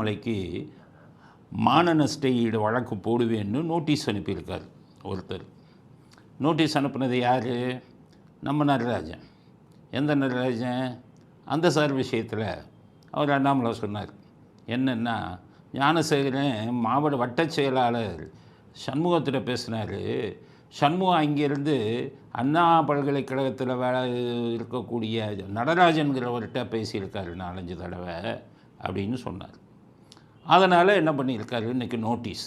அண்ணாமலைக்கு மான நஷ்டஈடு வழக்கு போடுவேன்னு நோட்டீஸ் அனுப்பியிருக்கார் ஒருத்தர். நோட்டீஸ் அனுப்புனது யார்? நம்ம நடராஜன். எந்த நடராஜன்? அந்த சார் விஷயத்தில் அவர் அண்ணாமலை சொன்னார். என்னென்னா ஞானசேகரன் மாவட்ட வட்டச் செயலாளர் சண்முகத்தில் பேசினார். சண்முகம் அங்கேருந்து அண்ணா பல்கலைக்கழகத்தில் வேலை இருக்கக்கூடிய நடராஜன்கிறவர்கிட்ட பேசியிருக்காரு நாலஞ்சு தடவை அப்படின்னு சொன்னார். அதனால் என்ன பண்ணியிருக்காரு? இன்றைக்கி நோட்டீஸ்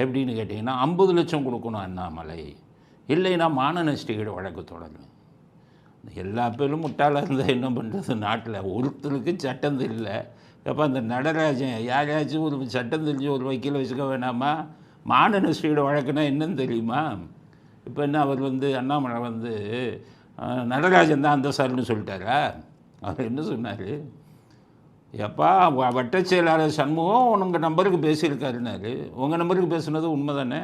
எப்படின்னு கேட்டிங்கன்னா ஐம்பது லட்சம் கொடுக்கணும் அண்ணாமலை. இல்லைன்னா மான நஷ்டீடு வழக்கு தொடரும் எல்லா பேரும் முட்டாளாக இருந்தால் என்ன பண்ணுறது நாட்டில் ஒருத்தருக்கு சட்டம் இல்லை அப்போ அந்த நடராஜன் யாரையாச்சும் ஒரு சட்டம் தெரிஞ்சு ஒரு வக்கீலை வச்சுக்க வேணாமா? மான நஷ்டீடு வழக்குனா என்னன்னு தெரியுமா? இப்போ என்ன அவர் வந்து அண்ணாமலை வந்து நடராஜன் தான் அந்த சார்னு சொல்லிட்டாரா? அவர் என்ன சொன்னார்? எப்பா வ- செயலாளர் சண்முகம் உங்கள் நம்பருக்கு பேசியிருக்காருனாரு உங்கள் நம்பருக்கு பேசுனது உண்மை தானே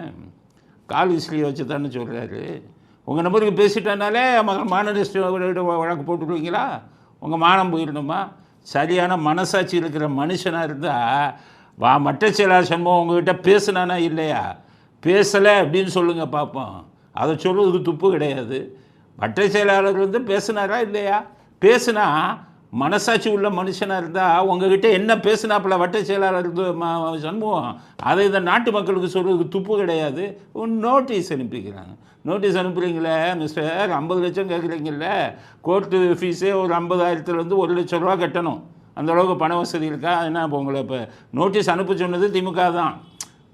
கால் விசிலியை வச்சு தானே சொல்கிறாரு உங்கள் நம்பருக்கு பேசிட்டனாலே மகள் மாநிலஸ்ட் வழக்கு போட்டுருவீங்களா உங்கள் மானம் போயிடணுமா? சரியான மனசாட்சி இருக்கிற மனுஷனாக இருந்தால் வா மட்ட செயலாளர் சண்முகம் உங்ககிட்ட பேசுனானா இல்லையா? பேசலை அப்படின்னு சொல்லுங்கள் பார்ப்போம் அதை சொல்லுவதுக்கு துப்பு கிடையாது. வட்டச் செயலாளர் வந்து பேசுனாரா இல்லையா? பேசுனா மனசாட்சி உள்ள மனுஷனாக இருந்தால் உங்ககிட்ட என்ன பேசுனாப்புல வட்ட செயலாளர் சண்முகம்? அதை இந்த நாட்டு மக்களுக்கு சொல்கிறதுக்கு துப்பு கிடையாது. நோட்டீஸ் அனுப்பிக்கிறாங்க. நோட்டீஸ் அனுப்புகிறீங்களே மிஸ்டர் ஐம்பது லட்சம் கேட்குறீங்கல்ல கோர்ட்டு ஃபீஸே ஒரு ஐம்பதாயிரத்துலேருந்து ஒரு லட்ச ரூபா கட்டணும். அந்த அளவுக்கு பண வசதி இருக்கா? என்ன இப்போ உங்களை இப்போ நோட்டீஸ் அனுப்ப சொன்னது திமுக தான்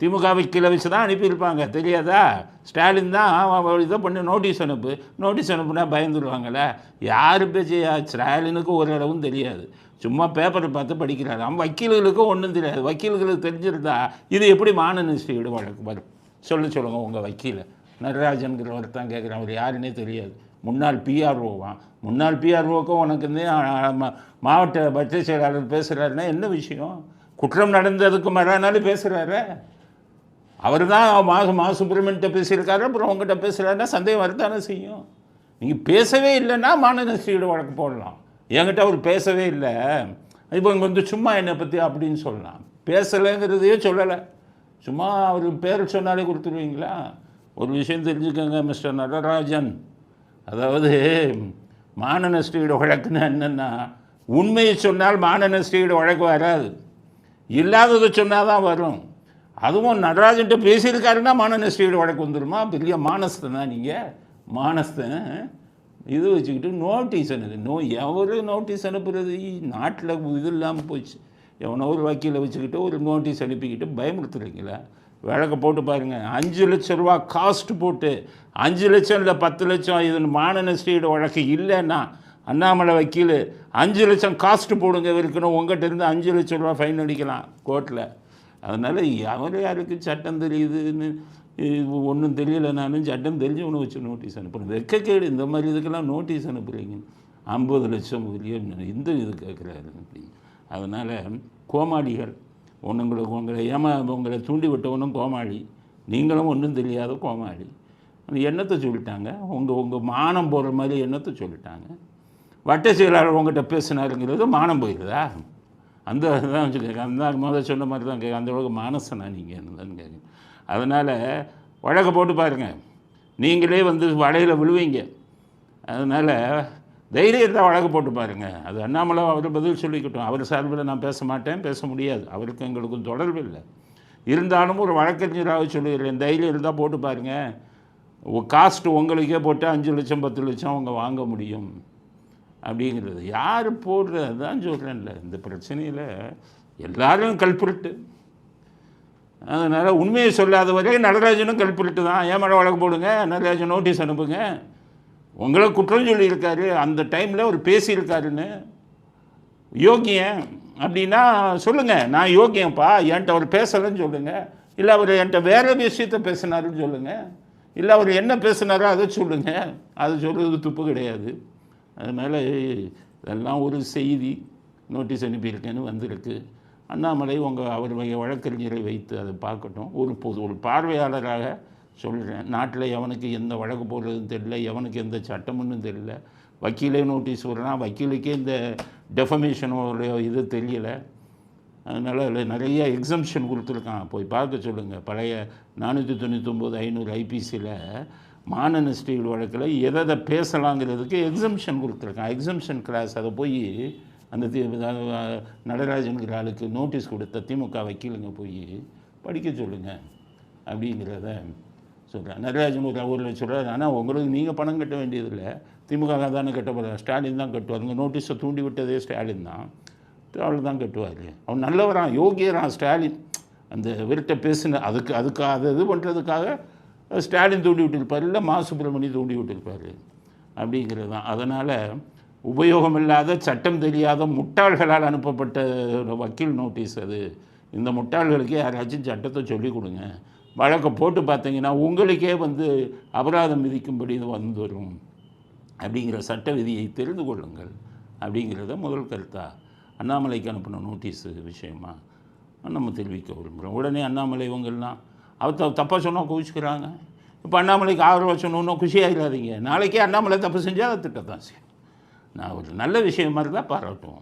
திமுக கீழே வச்சு தான் அனுப்பியிருப்பாங்க. தெரியாதா? ஸ்டாலின் தான் இதை பண்ணி நோட்டீஸ் அனுப்பு. நோட்டீஸ் அனுப்புனா பயந்துருவாங்கள்ல யார் பேச்சு ஸ்டாலினுக்கு ஒரு அளவும் தெரியாது. சும்மா பேப்பரை பார்த்து படிக்கிறாரு. அவன் வக்கீல்களுக்கும் ஒன்றும் தெரியாது. வக்கீல்களுக்கு தெரிஞ்சிருந்தா இது எப்படி மான வழக்கு வரும்? சொல்ல சொல்லுங்கள் உங்கள் வக்கீலை. நடராஜன்கிறவர் தான் கேட்குறேன். அவர் யாருன்னே தெரியாது. முன்னாள் பிஆர்ஓவான் முன்னாள் பிஆர்ஓக்கும் உனக்கு மாவட்ட பட்ஜெட் செயலாளர் பேசுகிறாருன்னா என்ன விஷயம்? குற்றம் நடந்ததுக்கு மறுநாள் பேசுகிறாரு அவர் தான் மா மா சுப்பிரமணியன்ட்ட பேசியிருக்காரு அப்புறம் உங்கள்கிட்ட பேசுகிறாருன்னா சந்தேகம் வரத்தானே செய்யும். நீங்கள் பேசவே இல்லைன்னா மாநகராட்சியோட வழக்கு போடலாம். என்கிட்ட அவர் பேசவே இல்லை. இப்போ இங்கே வந்து சும்மா என்னை பற்றி அப்படின்னு சொல்லலாம். பேசலைங்கிறதையே சொல்லலை. சும்மா அவர் பேர் சொன்னாலே கொடுத்துருவீங்களா? ஒரு விஷயம் தெரிஞ்சுக்கோங்க மிஸ்டர் நடராஜன். அதாவது மானநஷ்டீடு வழக்குன்னு என்னென்னா உண்மையை சொன்னால் மானநஷ்டீடு வழக்கு வராது. இல்லாததை சொன்னால் தான் வரும். அதுவும் நடராஜன்ட்ட பேசியிருக்காருன்னா மானநஷ்டியோட வழக்கு வந்துருமா? பெரிய மானஸ்தனா நீங்கள் மானஸ்தன்? இது வச்சுக்கிட்டு நோட்டீஸ் அனுப்பு. நோ எவரு நோட்டீஸ் அனுப்புறது? நாட்டில் இது இல்லாமல் போச்சு. எவனோ ஒரு வக்கீலை வச்சுக்கிட்டு ஒரு நோட்டீஸ் அனுப்பிக்கிட்டு பயமுறுத்துறீங்களா? விளக்க போட்டு பாருங்கள் அஞ்சு லட்ச ரூபா காஸ்ட் போட்டு அஞ்சு லட்சம் இல்லை பத்து லட்சம் இது மானநஷ்டியோட வழக்கு இல்லைன்னா அண்ணாமலை வக்கீல் அஞ்சு லட்சம் காஸ்ட் போடுங்க இருக்கணும் உங்கள்கிட்ட இருந்து அஞ்சு லட்சம் ரூபா ஃபைன் அடிக்கலாம். கோர்ட்டில் அதனால் அவர் யாருக்கு சட்டம் தெரியுதுன்னு ஒன்றும் தெரியலைனாலும் சட்டம் தெரிஞ்சு ஒன்று வச்சு நோட்டீஸ் அனுப்பணும் வெக்கக்கேடு இந்த மாதிரி இதுக்கெல்லாம் நோட்டீஸ் அனுப்புகிறீங்க ஐம்பது லட்சம் உரிய இந்த இது கேட்குறாரு அப்படின்னு அதனால் கோமாளிகள் ஒன்றுங்களுக்கு உங்களை ஏமா உங்களை தூண்டி விட்டவனும் கோமாளி. நீங்களும் ஒன்றும் தெரியாத கோமாளி. எண்ணத்தை சொல்லிட்டாங்க. உங்கள் உங்கள் மானம் போகிற மாதிரி எண்ணத்தை சொல்லிட்டாங்க. வட்ட செயலாளர் உங்கள்கிட்ட பேசினாருங்கிறது மானம் போயிடுதா அந்த தான் கேட்க அந்த முதல் சொன்ன மாதிரி தான் கேட்க அந்த அளவுக்கு மானசனா நீங்கள் தான் கேட்க. அதனால் வழக்கை போட்டு பாருங்கள் நீங்களே வந்து வலையில் விழுவீங்க. அதனால் தைரியத்தை வழக்கு போட்டு பாருங்கள் அது அண்ணாமலை அவர் பதில் சொல்லிக்கிட்டோம். அவர் சார்பில் நான் பேச மாட்டேன் பேச முடியாது. அவருக்கு எங்களுக்கும் தொடர்பு இல்லை. இருந்தாலும் ஒரு வழக்கறிஞராக சொல்லுகிறேன். தைரியம் இருந்தால் போட்டு பாருங்கள் காஸ்ட் உங்களுக்கே போட்டு அஞ்சு லட்சம் பத்து லட்சம் அவங்க வாங்க முடியும். அப்படிங்கிறது. யார் போடுறது சொல்கிறேன்ல இந்த பிரச்சனையில் எல்லாரும் கல்புருட்டு. அதனால் உண்மையை சொல்லாத வரைக்கும் நடராஜனும் கல்புருட்டு தான். ஏன் வழக்கு போடுங்க? நடராஜன் நோட்டீஸ் அனுப்புங்க. உங்களை குற்றம் சொல்லியிருக்காரு. அந்த டைமில் அவர் பேசியிருக்காருன்னு. யோக்கியன் அப்படின்னா சொல்லுங்கள் நான் யோக்கியன்ப்பா என்கிட்ட அவர் பேசலைன்னு சொல்லுங்கள் இல்லை அவர் என்கிட்ட வேறு விஷயத்த பேசினாருன்னு சொல்லுங்கள் இல்லை அவர் என்ன பேசினாரோ அதை சொல்லுங்கள் அது சொல்கிறது துப்பு கிடையாது. அதனால் இதெல்லாம் ஒரு செய்தி நோட்டீஸ் அனுப்பியிருக்கேன்னு வந்திருக்கு. அண்ணாமலை உங்கள் அவருடைய வழக்கறிஞரை வைத்து அதை பார்க்கட்டும். ஒரு பொது ஒரு பார்வையாளராக சொல்கிறேன் நாட்டில் எவனுக்கு எந்த வழக்கு போடுறதுன்னு தெரியல எவனுக்கு எந்த சட்டம்னு தெரியல. வக்கீலே நோட்டீஸ் விடுறான் வக்கீலுக்கே இந்த டெஃபமேஷனோட இது தெரியல. அதனால் அதில் நிறைய எக்ஸம்ஷன் கொடுத்துருக்கான். போய் பார்க்க சொல்லுங்கள் பழைய நானூற்றி தொண்ணூத்தொம்பது ஐநூறு ஐபிசியில் மானன ஸ்டீல் வழக்கில் எதை எதை பேசலாங்கிறதுக்கு எக்ஸம்ஷன் கொடுத்துருக்கான் எக்ஸம்ஷன் கிளாஸ் அதை போய் அந்த தி- நடராஜனுங்கிற ஆளுக்கு நோட்டீஸ் கொடுத்த திமுக வக்கீலுங்க போய் படிக்க சொல்லுங்கள் அப்படிங்கிறத சொல்கிறேன் நடராஜன் ஒரு ஊரில் சொல்கிறார் ஆனால் உங்களுக்கு நீங்கள் பணம் கட்ட வேண்டியதில்லை. திமுக தானே கட்ட போகிறார் ஸ்டாலின் தான் கட்டுவார். உங்கள் நோட்டீஸை தூண்டி விட்டதே ஸ்டாலின் தான். அவள் தான் கட்டுவார். அவன் நல்லவரான் யோகியரான் ஸ்டாலின். அந்த இவர்கிட்ட பேசின அதுக்கு அதுக்காக இது பண்ணுறதுக்காக ஸ்டாலின் தூண்டி விட்டிருப்பார் இல்லை மா சுப்பிரமணி தூண்டி விட்டிருப்பார் அப்படிங்கிறது தான் அதனால் உபயோகமில்லாத சட்டம் தெரியாத முட்டாள்களால் அனுப்பப்பட்ட ஒரு வக்கீல் நோட்டீஸ் அது. இந்த முட்டாள்களுக்கு யாராச்சும் சட்டத்தை சொல்லிக் கொடுங்க. வழக்கை போட்டு பார்த்தீங்கன்னா உங்களுக்கே வந்து அபராதம் விதிக்கும்படி இது வந்து வரும் அப்படிங்கிற சட்ட விதியை தெரிந்து கொள்ளுங்கள். அப்படிங்கிறத முதல் கருத்தா? அண்ணாமலைக்கு அனுப்பின நோட்டீஸு விஷயமா? நம்ம தெரிவிக்க விரும்புகிறோம் உடனே அண்ணாமலை இவங்கள்லாம் அவர் தப்பாக சொன்னால் குவிச்சுக்கிறாங்க. இப்போ அண்ணாமலைக்கு ஆதரவாக சொன்னோன்னா குஷியாகிடாதீங்க நாளைக்கே அண்ணாமலை தப்பு செஞ்சால் அதை திட்டத்தான் செய்யும். நான் ஒரு நல்ல விஷயம் மாதிரி தான் பாராட்டுவோம்.